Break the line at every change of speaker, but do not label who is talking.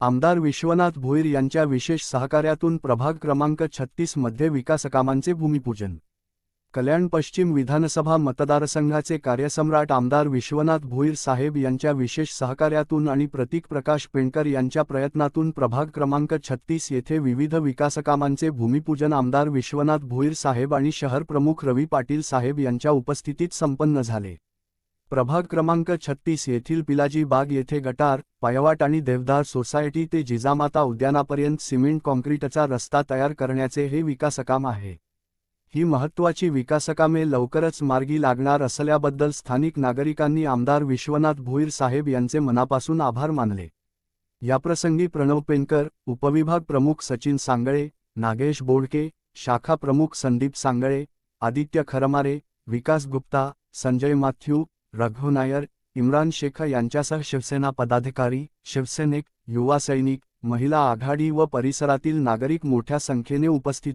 आमदार विश्वनाथ भोईर यांच्या विशेष सहकार्यातून प्रभाग क्रमांक छत्तीसमध्ये विकासकामांचे भूमिपूजन. कल्याण पश्चिम विधानसभा मतदारसंघाचे कार्यसम्राट आमदार विश्वनाथ भोईर साहेब यांच्या विशेष सहकार्यातून आणि प्रतीक प्रकाश पेंडकर यांच्या प्रयत्नातून प्रभाग क्रमांक छत्तीस येथे विविध विकासकामांचे भूमिपूजन आमदार विश्वनाथ भोईर साहेब आणि शहर प्रमुख रवी पाटील साहेब यांच्या उपस्थितीत संपन्न झाले. प्रभाग क्रमांक छत्तीस येथील पिलाजी बाग येथे गटार पायवाट आणि देवदार सोसायटी ते जिजामाता उद्यानापर्यंत सिमेंट कॉन्क्रीटचा रस्ता तयार करण्याचे हे विकासकाम आहे. ही महत्त्वाची विकासकामे लवकरच मार्गी लागणार असल्याबद्दल स्थानिक नागरिकांनी आमदार विश्वनाथ भोईर साहेब यांचे मनापासून आभार मानले. याप्रसंगी प्रणव पेनकर उपविभाग प्रमुख सचिन सांगळे नागेश बोडके शाखा प्रमुख संदीप सांगळे आदित्य खरमारे विकास गुप्ता संजय माथ्यू रघु नायर इम्रान शेख यांच्यासह शिवसेना पदाधिकारी शिवसैनिक युवा सैनिक महिला आघाडी व परिसरातील नागरिक मोठ्या संख्येने उपस्थित